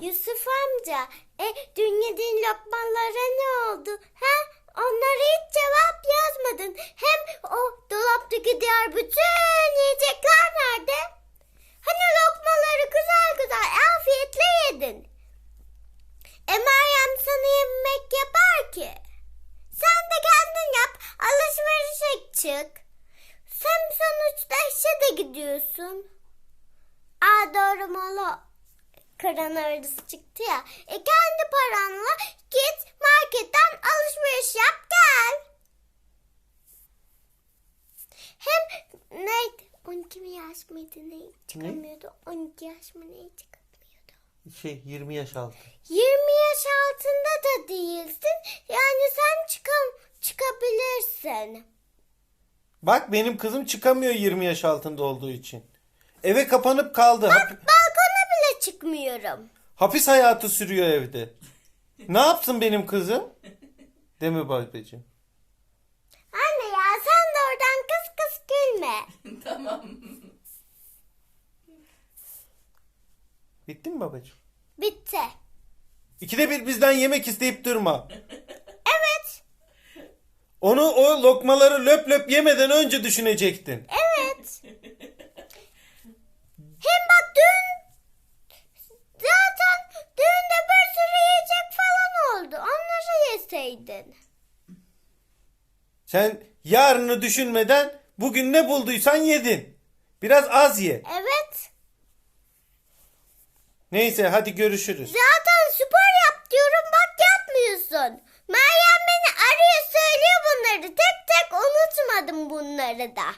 Yusuf amca, e, dün yediğin lokmalara ne oldu? Ha? Onlara hiç cevap yazmadın. Hem o dolaptaki diğer bütün yiyecekler nerede? Hani lokmaları güzel güzel afiyetle yedin. E Meryem sana yemek yapar ki. Sen de kendin yap. Alışverişe çık. Sen sonuçta işe de gidiyorsun. Aa doğru mola arısı çıktı ya. E kendi paranla git marketten alışveriş yap gel. Hem neydi? 12 mi yaş mıydı ne çıkamıyordu? 12 yaş mı ne çıkamıyordu? Şey 20 yaş altı. 20 yaş altında da değilsin. Yani sen çıkam çıkabilirsin. Bak benim kızım çıkamıyor 20 yaş altında olduğu için. Eve kapanıp kaldı. Balkona bile çıkmıyorum. hapis hayatı sürüyor evde. Ne yapsın benim kızım? Değil mi babacığım? Anne ya sen de oradan kıs kıs gülme. tamam. Bitti mi babacığım? Bitti. İkide bir bizden yemek isteyip durma. Evet. Onu o lokmaları löp löp yemeden önce düşünecektin. Evet. Onları yeseydin. Sen yarını düşünmeden bugün ne bulduysan yedin. Biraz az ye. Evet. Neyse hadi görüşürüz. Zaten spor yap diyorum bak yapmıyorsun. Meryem beni arıyor söylüyor bunları. Tek tek unutmadım bunları da.